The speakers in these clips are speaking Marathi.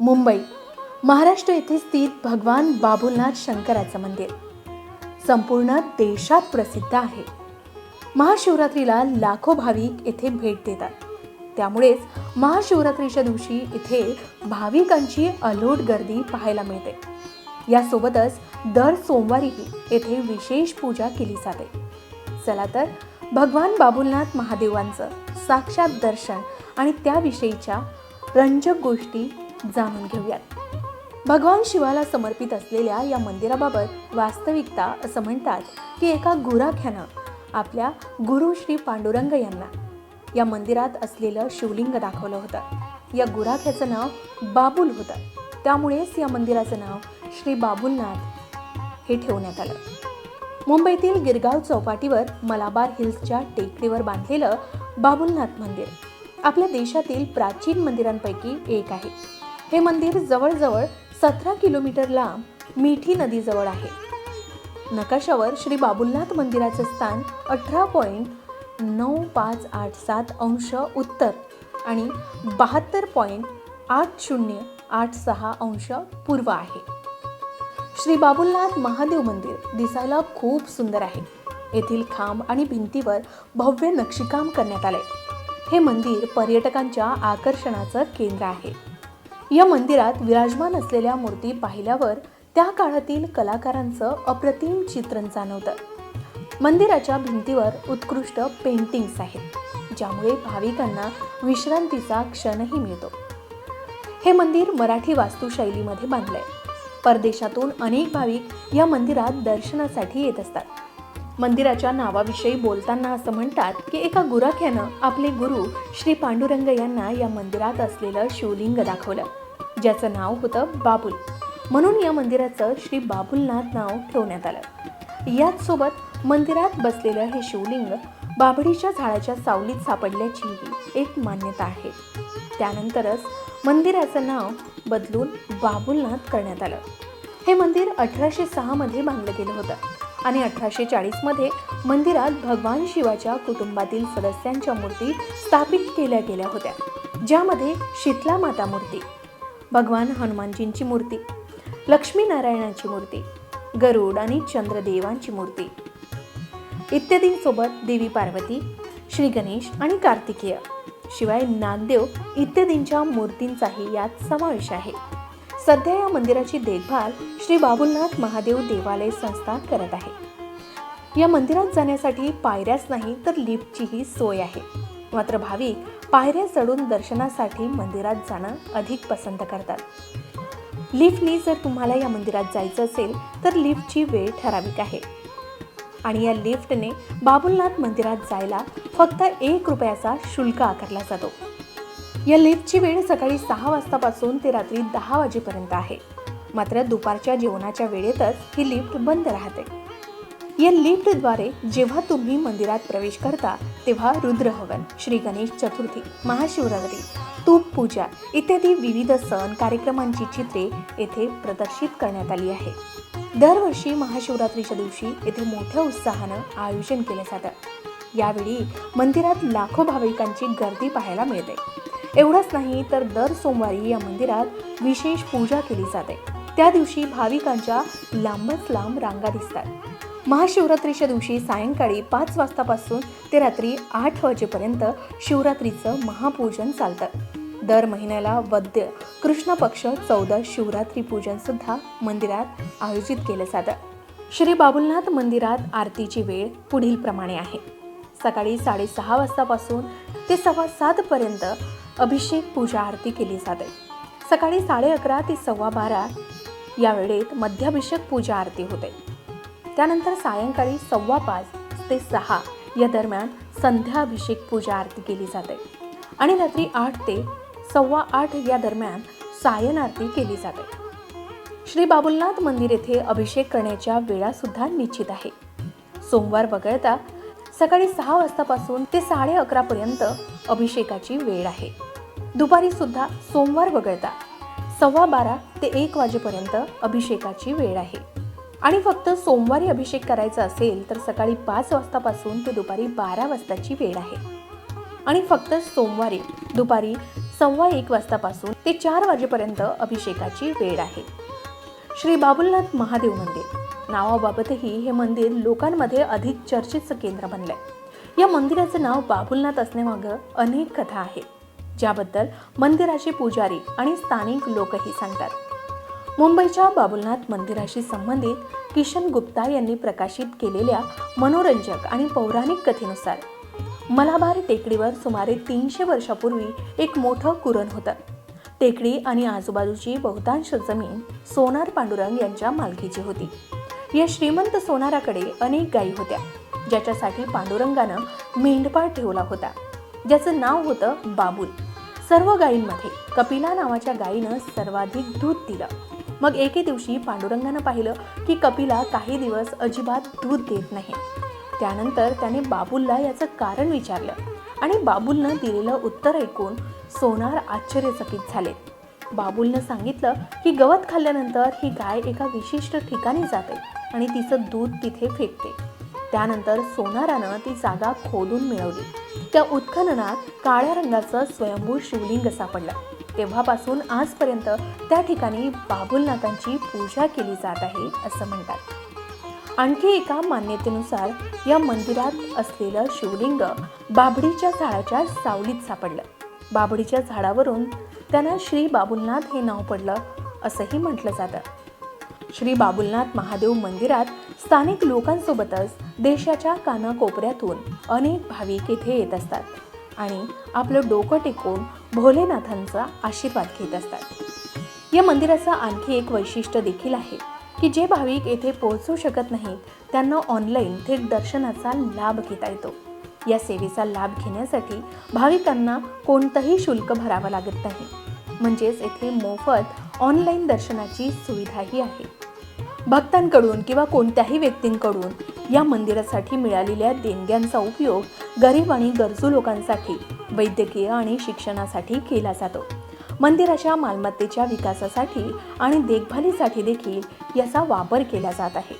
मुंबई. महाराष्ट्र येथे स्थित भगवान बाबुलनाथ शंकराचं मंदिर. संपूर्ण देशात प्रसिद्ध आहे. महाशिवरात्रीला लाखो भाविक येथे भेट देतात. त्यामुळेच महाशिवरात्रीच्या दिवशी इथे भाविकांची अलोट गर्दी पाहायला मिळते. यासोबतच दर सोमवारीही येथे विशेष पूजा केली जाते. चला तर भगवान बाबुलनाथ महादेवांचं साक्षात दर्शन आणि त्याविषयीच्या रंजक गोष्टी जाणून घेऊयात. भगवान शिवाला समर्पित असलेल्या या मंदिराबाबत वास्तविकता असं म्हणतात की एका गुराख्यानं आपल्या गुरु श्री पांडुरंग यांना या मंदिरात असलेलं शिवलिंग दाखवलं होतं. या गुराख्याचं नाव बाबुल होतं. त्यामुळेच या मंदिराचं नाव श्री बाबुलनाथ हे ठेवण्यात आलं. मुंबईतील गिरगाव चौपाटीवर मलाबार हिल्सच्या टेकडीवर बांधलेलं बाबुलनाथ मंदिर आपल्या देशातील प्राचीन मंदिरांपैकी एक आहे. हे मंदिर जवळजवळ सतरा किलोमीटर लांब मिठी नदीजवळ आहे. नकाशावर श्री बाबुलनाथ मंदिराचं स्थान अठरा पॉईंट नऊ पाच आठ सात अंश उत्तर आणि बहात्तर पॉईंट आठ शून्य आठ सहा अंश पूर्व आहे. श्री बाबुलनाथ महादेव मंदिर दिसायला खूप सुंदर आहे. येथील खांब आणि भिंतीवर भव्य नक्षीकाम करण्यात आले हे मंदिर पर्यटकांच्या आकर्षणाचं केंद्र आहे. या मंदिरात विराजमान असलेल्या मूर्ती पाहिल्यावर त्या काळातील कलाकारांचं अप्रतिम चित्रण जाणवतं. मंदिराच्या भिंतीवर उत्कृष्ट पेंटिंग्स आहेत ज्यामुळे भाविकांना विश्रांतीचा क्षणही मिळतो. हे मंदिर मराठी वास्तुशैलीमध्ये बांधलंय. परदेशातून अनेक भाविक या मंदिरात दर्शनासाठी येत असतात. मंदिराच्या नावाविषयी बोलताना असं म्हणतात की एका गुराख्यानं आपले गुरु श्री पांडुरंग यांना या मंदिरात असलेलं शिवलिंग दाखवलं. ज्याचं नाव होतं बाबुल. म्हणून या मंदिराचं श्री बाबुलनाथ नाव ठेवण्यात आलं. याच सोबत मंदिरात बसलेलं हे शिवलिंग बाभडीच्या झाडाच्या सावलीत सापडल्याचीही एक मान्यता आहे. त्यानंतरच मंदिराचं नाव बदलून बाबुलनाथ करण्यात आलं. हे मंदिर अठराशे सहामध्ये बांधलं गेलं होतं आणि अठराशे चाळीसमध्ये मंदिरात भगवान शिवाच्या कुटुंबातील सदस्यांच्या मूर्ती स्थापित केल्या गेल्या होत्या ज्यामध्ये शीतला माता मूर्ती भगवान हनुमानजींची मूर्ती लक्ष्मीनारायणाची मूर्ती गरुड आणि चंद्रदेवांची मूर्ती. इत्यादींसोबत देवी पार्वती श्री गणेश आणि कार्तिकेय शिवाय नागदेव इत्यादींच्या मूर्तींचाही यात समावेश आहे. सध्या या मंदिराची देखभाल श्री बाबुलनाथ महादेव देवालय संस्था करत आहे. या मंदिरात जाण्यासाठी पायऱ्याच नाही तर लिफ्टचीही सोय आहे. मात्र भाविक पायऱ्या चढून दर्शनासाठी मंदिरात जाणं अधिक पसंत करतात. लिफ्टनी जर तुम्हाला या मंदिरात जायचं असेल तर लिफ्टची वेळ ठराविक आहे. आणि या लिफ्टने बाबुलनाथ मंदिरात जायला फक्त एक रुपयाचा शुल्क आकारला जातो. या लिफ्टची वेळ सकाळी सहा वाजतापासून ते रात्री दहा वाजेपर्यंत आहे. मात्र दुपारच्या जेवणाच्या वेळेतच ही लिफ्ट बंद राहते. या लिफ्टद्वारे जेव्हा तुम्ही मंदिरात प्रवेश करता तेव्हा रुद्रहवन श्री गणेश चतुर्थी महाशिवरात्री तूप पूजा इत्यादी विविध सण कार्यक्रमांची चित्रे येथे प्रदर्शित करण्यात आली आहे. दरवर्षी महाशिवरात्रीच्या दिवशी येथे मोठ्या उत्साहानं आयोजन केलं जातं. यावेळी मंदिरात लाखो भाविकांची गर्दी पाहायला मिळते. एवढंच नाही तर दर सोमवारी या मंदिरात विशेष पूजा केली जाते. त्या दिवशी भाविकांच्या लांबच लांब रांगा दिसतात. महाशिवरात्रीच्या दिवशी सायंकाळी पाच वाजतापासून ते रात्री आठ वाजेपर्यंत शिवरात्रीचं महापूजन चालतं. दर महिन्याला वद्य कृष्ण पक्ष चौदा शिवरात्री पूजन सुद्धा मंदिरात आयोजित केलं जातं. श्री बाबुलनाथ मंदिरात आरतीची वेळ पुढील प्रमाणे आहे. सकाळी साडेसहा वाजतापासून ते सव्वा सातपर्यंत अभिषेक पूजा आरती केली जाते. सकाळी साडे अकरा ते सव्वा बारा या वेळेत मध्याभिषेक पूजा आरती होते. त्यानंतर सायंकाळी सव्वा पाच ते सहा या दरम्यान संध्याभिषेक पूजा आरती केली जाते. आणि रात्री आठ ते सव्वा आठ या दरम्यान सायन आरती केली जाते. श्री बाबुलनाथ मंदिर येथे अभिषेक करण्याच्या वेळा सुद्धा निश्चित आहे. सोमवार वगळता सकाळी सहा वाजतापासून ते साडे अकरापर्यंत अभिषेकाची वेळ आहे. दुपारी सुद्धा सोमवार वगळता सव्वा बारा ते एक वाजेपर्यंत अभिषेकाची वेळ आहे. आणि फक्त सोमवारी अभिषेक करायचा असेल तर सकाळी पाच वाजतापासून ते दुपारी बारा वाजताची वेळ आहे. आणि फक्त सोमवारी दुपारी सव्वा एक वाजतापासून ते चार वाजेपर्यंत अभिषेकाची वेळ आहे. श्री बाबुलनाथ महादेव मंदिर. नावाबाबतही हे मंदिर लोकांमध्ये अधिक चर्चेचं केंद्र बनलंय. या मंदिराचं नाव बाबुलनाथ असण्यामागं अनेक कथा आहेत ज्याबद्दल मंदिराचे पुजारी आणि स्थानिक लोकही सांगतात. मुंबईच्या बाबुलनाथ मंदिराशी संबंधित किशन गुप्ता यांनी प्रकाशित केलेल्या मनोरंजक आणि पौराणिक कथेनुसार मलाबार टेकडीवर सुमारे तीनशे वर्षापूर्वी एक मोठं कुरण होतं. टेकडी आणि आजूबाजूची बहुतांश जमीन सोनार पांडुरंग यांच्या मालकीची होती. या श्रीमंत सोनाराकडे अनेक गायी होत्या ज्याच्यासाठी पांडुरंगानं मेंढपाळ ठेवला होता. ज्याचं नाव होतं बाबूल. सर्व गायींमध्ये कपिला नावाच्या गायीनं सर्वाधिक दूध दिलं. मग एके दिवशी पांडुरंगानं पाहिलं की कपिला काही दिवस अजिबात दूध देत नाही. त्यानंतर त्याने बाबूलला याचं कारण विचारलं आणि बाबूलनं दिलेलं उत्तर ऐकून सोनार आश्चर्यचकित झाले. बाबुलनं सांगितलं की गवत खाल्ल्यानंतर ही गाय एका विशिष्ट ठिकाणी जाते आणि तिचं दूध तिथे फेकते. त्यानंतर सोनारानं ती जागा खोदून मिळवली. त्या उत्खननात काळ्या रंगाचं स्वयंभू शिवलिंग सापडलं. तेव्हापासून आजपर्यंत त्या ठिकाणी बाबुलनाथांची पूजा केली जात आहे असं म्हणतात. आणखी एका मान्यतेनुसार या मंदिरात असलेलं शिवलिंग बाभडीच्या झाडाच्या सावलीत सापडलं. बाभडीच्या झाडावरून त्यांना श्री बाबुलनाथ हे नाव पडलं असंही म्हटलं जातं. श्री बाबुलनाथ महादेव मंदिरात स्थानिक लोकांसोबतच देशाच्या कानाकोपऱ्यातून अनेक भाविक येथे येत असतात आणि आपलं डोकं टेकून भोलेनाथांचा आशीर्वाद घेत असतात. या मंदिराचं आणखी एक वैशिष्ट्य देखील आहे की जे भाविक येथे पोहोचू शकत नाहीत त्यांना ऑनलाईन थेट दर्शनाचा लाभ घेता येतो. या सेवेचा लाभ घेण्यासाठी भाविकांना कोणतंही शुल्क भरावं लागत नाही. म्हणजेच येथे मोफत ऑनलाईन दर्शनाची सुविधाही आहे. भक्तांकडून किंवा कोणत्याही व्यक्तींकडून या मंदिरासाठी मिळालेल्या देणग्यांचा उपयोग गरीब आणि गरजू लोकांसाठी वैद्यकीय आणि शिक्षणासाठी केला जातो. मंदिराच्या मालमत्तेच्या विकासासाठी आणि देखभालीसाठी देखील याचा वापर केला जात आहे.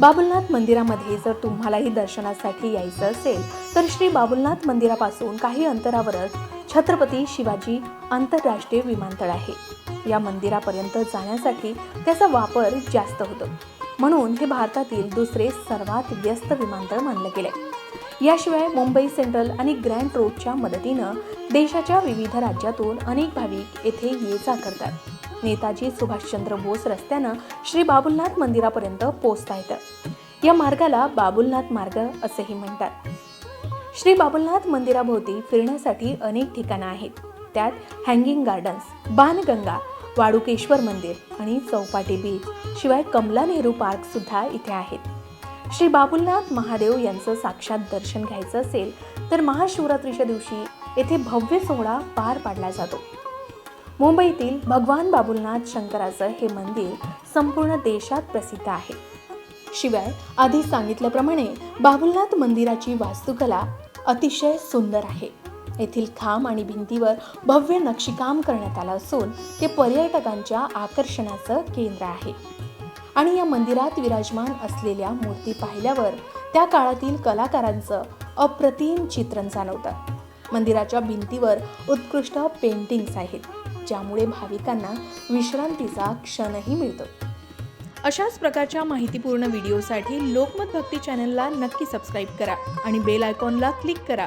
बाबुलनाथ मंदिरामध्ये जर तुम्हालाही दर्शनासाठी यायचं असेल तर श्री बाबुलनाथ मंदिरापासून काही अंतरावरच छत्रपती शिवाजी आंतरराष्ट्रीय विमानतळ आहे. या मंदिरापर्यंत जाण्यासाठी त्याचा वापर जास्त होतो. म्हणून हे भारतातील दुसरे सर्वात व्यस्त विमानतळ मानलं गेलंय. याशिवाय मुंबई सेंट्रल आणि ग्रँड रोडच्या मदतीनं देशाच्या विविध राज्यातून अनेक भाविक येथे ये जा करतात नेताजी सुभाषचंद्र बोस रस्त्यानं श्री बाबुलनाथ मंदिरापर्यंत पोचता येतं या मार्गाला बाबुलनाथ मार्ग असेही म्हणतात. श्री बाबुलनाथ मंदिराभोवती फिरण्यासाठी अनेक ठिकाणं आहेत. त्यात हँगिंग गार्डन्स बाणगंगा वाडुकेश्वर मंदिर आणि चौपाटी बीच शिवाय कमला नेहरू पार्क सुद्धा इथे आहेत. श्री बाबुलनाथ महादेव यांचं साक्षात दर्शन घ्यायचं असेल तर महाशिवरात्रीच्या दिवशी येथे भव्य सोहळा पार पाडला जातो. मुंबईतील भगवान बाबुलनाथ शंकराचं हे मंदिर संपूर्ण देशात प्रसिद्ध आहे. शिवाय आधी सांगितल्याप्रमाणे बाबुलनाथ मंदिराची वास्तुकला अतिशय सुंदर आहे. येथील खांब आणि भिंतीवर भव्य नक्षीकाम करण्यात आलं असून ते पर्यटकांच्या आकर्षणाचं केंद्र आहे. आणि या मंदिरात विराजमान असलेल्या मूर्ती पाहिल्यावर त्या काळातील कलाकारांचं अप्रतिम चित्रण जाणवतं. मंदिराच्या भिंतीवर उत्कृष्ट पेंटिंग्स आहेत ज्यामुळे भाविकांना विश्रांतीचा क्षणही मिळतो. अशाच प्रकारच्या माहितीपूर्ण व्हिडिओसाठी लोकमत भक्ती चॅनलला नक्की सबस्क्राईब करा आणि बेल आयकॉनला क्लिक करा.